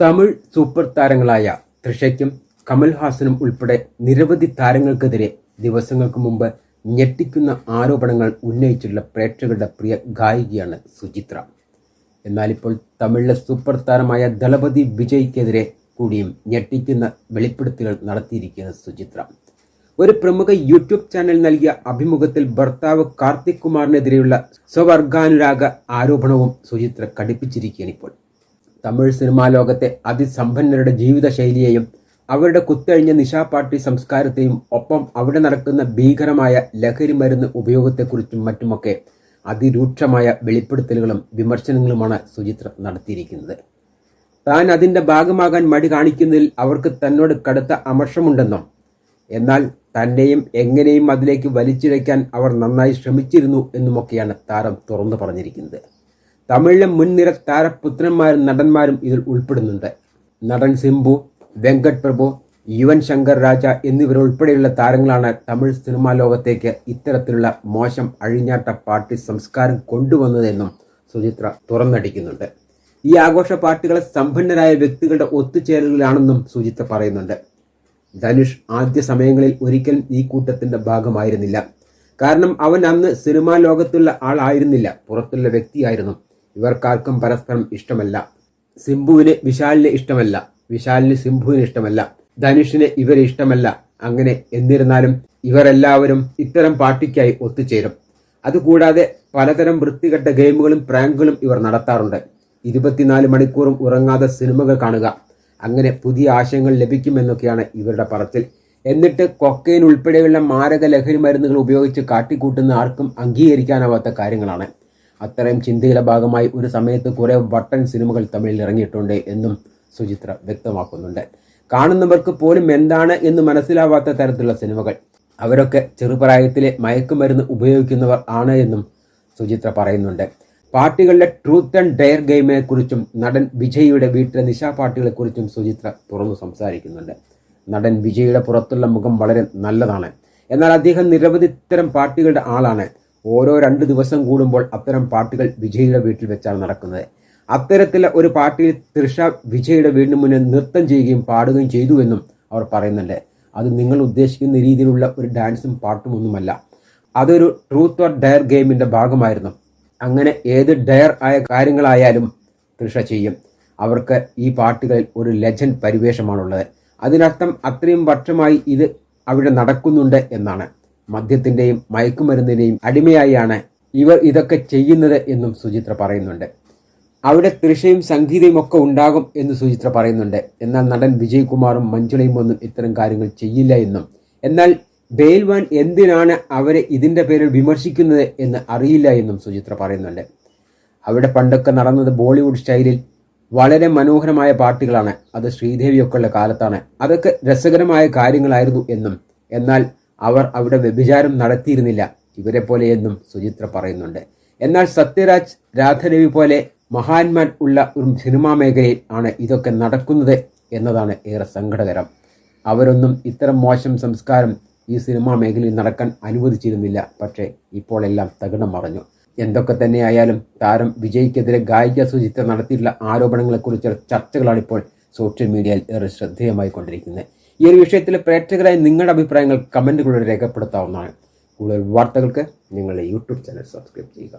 Tamil super താരങ്ങളായ തൃഷയ്ക്കും കമൽഹാസനും ഉൾപ്പെടെ നിരവധി താരങ്ങൾക്കെതിരെ ദിവസങ്ങൾക്ക് മുമ്പ് ഞെട്ടിക്കുന്ന ആരോപണങ്ങൾ ഉന്നയിച്ചിട്ടുള്ള പ്രേക്ഷകരുടെ പ്രിയ ഗായികയാണ് സുചിത്ര. എന്നാൽ ഇപ്പോൾ തമിഴിലെ സൂപ്പർ താരമായ ദളപതി വിജയ്ക്കെതിരെ കൂടിയും ഞെട്ടിക്കുന്ന വെളിപ്പെടുത്തലുകൾ നടത്തിയിരിക്കുന്ന സുചിത്ര. ഒരു പ്രമുഖ യൂട്യൂബ് ചാനൽ നൽകിയ അഭിമുഖത്തിൽ ഭർത്താവ് കാർത്തിക് കുമാറിനെതിരെയുള്ള സ്വവർഗാനുരാഗ ആരോപണവും സുചിത്ര കടുപ്പിച്ചിരിക്കുകയാണ് ഇപ്പോൾ. തമിഴ് സിനിമാ ലോകത്തെ അതിസമ്പന്നരുടെ ജീവിതശൈലിയെയും അവരുടെ കുത്തഴിഞ്ഞ നിശാപാർട്ടി സംസ്കാരത്തെയും ഒപ്പം അവിടെ നടക്കുന്ന ഭീകരമായ ലഹരി മരുന്ന് ഉപയോഗത്തെക്കുറിച്ചും മറ്റുമൊക്കെ അതിരൂക്ഷമായ വെളിപ്പെടുത്തലുകളും വിമർശനങ്ങളുമാണ് സുചിത്ര നടത്തിയിരിക്കുന്നത്. താൻ അതിന്റെ ഭാഗമാകാൻ മടി കാണിക്കുന്നതിൽ അവർക്ക് തന്നോട് കടുത്ത അമർഷമുണ്ടെന്നും എന്നാൽ തന്നെയും എങ്ങനെയും അതിലേക്ക് വലിച്ചിഴയ്ക്കാൻ അവർ നന്നായി ശ്രമിച്ചിരുന്നു എന്നുമൊക്കെയാണ് താരം തുറന്നു പറഞ്ഞിരിക്കുന്നത്. തമിഴിലെ മുൻനിര താരപുത്രന്മാരും നടന്മാരും ഇതിൽ ഉൾപ്പെടുന്നുണ്ട്. നടൻ സിംബു വെങ്കട് പ്രഭു യുവൻ ശങ്കർ രാജ എന്നിവരുൾപ്പെടെയുള്ള താരങ്ങളാണ് തമിഴ് സിനിമാ ലോകത്തേക്ക് ഇത്തരത്തിലുള്ള മോശം അഴിഞ്ഞാട്ട പാർട്ടി സംസ്കാരം കൊണ്ടുവന്നതെന്നും സുചിത്ര തുറന്നടിക്കുന്നുണ്ട്. ഈ ആഘോഷ പാർട്ടികളെ സമ്പന്നരായ വ്യക്തികളുടെ ഒത്തുചേരലുകളാണെന്നും സുചിത്ര പറയുന്നുണ്ട്. ധനുഷ് ആദ്യ സമയങ്ങളിൽ ഒരിക്കലും ഈ കൂട്ടത്തിന്റെ ഭാഗമായിരുന്നില്ല. കാരണം അവൻ അന്ന് സിനിമാ ലോകത്തുള്ള ആളായിരുന്നില്ല. പുറത്തുള്ള വ്യക്തിയായിരുന്നു. ഇവർക്കാർക്കും പരസ്പരം ഇഷ്ടമല്ല. സിംബുവിന് വിശാലിനെ ഇഷ്ടമല്ല. വിശാലിന് സിംബുവിന് ഇഷ്ടമല്ല. ധനുഷിന് ഇവരെ ഇഷ്ടമല്ല. അങ്ങനെ എന്നിരുന്നാലും ഇവരെല്ലാവരും ഇത്തരം പാർട്ടിക്കായി ഒത്തുചേരും. അതുകൂടാതെ പലതരം വൃത്തികെട്ട ഗെയിമുകളും പ്രാങ്കുകളും ഇവർ നടത്താറുണ്ട്. ഇരുപത്തിനാല് മണിക്കൂറും ഉറങ്ങാതെ സിനിമകൾ കാണുക. അങ്ങനെ പുതിയ ആശയങ്ങൾ ലഭിക്കുമെന്നൊക്കെയാണ് ഇവരുടെ പറച്ചിൽ. എന്നിട്ട് കൊക്കൈൻ ഉൾപ്പെടെയുള്ള മാരക ലഹരി മരുന്നുകൾ ഉപയോഗിച്ച് കാട്ടിക്കൂട്ടുന്ന ആർക്കും അംഗീകരിക്കാനാവാത്ത കാര്യങ്ങളാണ്. അത്തരം ചിന്തയുടെ ഭാഗമായി ഒരു സമയത്ത് കുറെ വട്ടൻ സിനിമകൾ തമിഴിൽ ഇറങ്ങിയിട്ടുണ്ട് എന്നും സുചിത്ര വ്യക്തമാക്കുന്നുണ്ട്. കാണുന്നവർക്ക് പോലും എന്താണ് എന്ന് മനസ്സിലാവാത്ത തരത്തിലുള്ള സിനിമകൾ. അവരൊക്കെ ചെറുപ്രായത്തിലെ മയക്കുമരുന്ന് ഉപയോഗിക്കുന്നവർ ആണ് എന്നും സുചിത്ര പറയുന്നുണ്ട്. പാർട്ടികളുടെ ട്രൂത്ത് ആൻഡ് ഡെയർ ഗെയിമിനെ കുറിച്ചും നടൻ വിജയിയുടെ വീട്ടിലെ നിശാ പാർട്ടികളെ കുറിച്ചും സുചിത്ര തുറന്നു സംസാരിക്കുന്നുണ്ട്. നടൻ വിജയിയുടെ പുറത്തുള്ള മുഖം വളരെ നല്ലതാണ്. എന്നാൽ അദ്ദേഹം നിരവധി ഇത്തരം പാർട്ടികളുടെ ആളാണ്. ഓരോ രണ്ട് ദിവസം കൂടുമ്പോൾ അത്തരം പാർട്ടികൾ വിജയിയുടെ വീട്ടിൽ വെച്ചാണ് നടക്കുന്നത്. അത്തരത്തിലെ ഒരു പാർട്ടിയിൽ തൃഷ വിജയുടെ വീടിന് മുന്നിൽ നൃത്തം ചെയ്യുകയും പാടുകയും ചെയ്തു എന്നും അവർ പറയുന്നുണ്ട്. അത് നിങ്ങൾ ഉദ്ദേശിക്കുന്ന രീതിയിലുള്ള ഒരു ഡാൻസും പാട്ടും ഒന്നുമല്ല. അതൊരു ട്രൂത്ത് ഓർ ഡയർ ഗെയിമിന്റെ ഭാഗമായിരുന്നു. അങ്ങനെ ഏത് ഡയർ ആയ കാര്യങ്ങളായാലും തൃഷ ചെയ്യും. അവർക്ക് ഈ പാട്ടുകളിൽ ഒരു ലെജൻഡ് പരിവേഷമാണുള്ളത്. അതിനർത്ഥം അത്രയും വർഷമായി ഇത് അവിടെ നടക്കുന്നുണ്ട് എന്നാണ്. മദ്യത്തിന്റെയും മയക്കുമരുന്നിന്റെയും അടിമയായാണ് ഇവർ ഇതൊക്കെ ചെയ്യുന്നത് എന്നും സുചിത്ര പറയുന്നുണ്ട്. അവിടെ തൃഷയും സംഗീതയും ഒക്കെ ഉണ്ടാകും എന്ന് സുചിത്ര പറയുന്നുണ്ട്. എന്നാൽ നടൻ വിജയ്കുമാറും മഞ്ജുളയും ഒന്നും ഇത്തരം കാര്യങ്ങൾ ചെയ്യില്ല എന്നും. എന്നാൽ ബെയിൽവാൻ എന്തിനാണ് അവരെ ഇതിന്റെ പേരിൽ വിമർശിക്കുന്നത് എന്ന് അറിയില്ല എന്നും സുചിത്ര പറയുന്നുണ്ട്. അവിടെ പണ്ടൊക്കെ നടന്നത് ബോളിവുഡ് സ്റ്റൈലിൽ വളരെ മനോഹരമായ പാട്ടുകളാണ്. അത് ശ്രീദേവിയൊക്കെയുള്ള കാലത്താണ്. അതൊക്കെ രസകരമായ കാര്യങ്ങളായിരുന്നു എന്നും. എന്നാൽ അവർ അവിടെ വ്യഭിചാരം നടത്തിയിരുന്നില്ല. ഇവരെ പോലെയെന്നും സുചിത്ര പറയുന്നുണ്ട്. എന്നാൽ സത്യരാജ് രാധരവി പോലെ മഹാന്മാൻ ഉള്ള ഒരു സിനിമാ മേഖലയിൽ ആണ് ഇതൊക്കെ നടക്കുന്നത് എന്നതാണ് ഏറെ സങ്കടകരം. അവരൊന്നും ഇത്തരം മോശം സംസ്കാരം ഈ സിനിമാ മേഖലയിൽ നടക്കാൻ അനുവദിച്ചിരുന്നില്ല. പക്ഷേ ഇപ്പോൾ എല്ലാം തകിടം മറഞ്ഞു. എന്തൊക്കെ തന്നെയായാലും താരം വിജയ്ക്കെതിരെ ഗായിക സുചിത്ര നടത്തിയിട്ടുള്ള ആരോപണങ്ങളെക്കുറിച്ചുള്ള ചർച്ചകളാണ് ഇപ്പോൾ സോഷ്യൽ മീഡിയയിൽ ഏറെ ശ്രദ്ധേയമായി കൊണ്ടിരിക്കുന്നത് ഈ ഒരു വിഷയത്തിൽ പ്രേക്ഷകരായി നിങ്ങളുടെ അഭിപ്രായങ്ങൾ കമന്റുകളിലൂടെ രേഖപ്പെടുത്താവുന്നതാണ്. കൂടുതൽ വാർത്തകൾക്ക് നിങ്ങളുടെ യൂട്യൂബ് ചാനൽ സബ്സ്ക്രൈബ് ചെയ്യുക.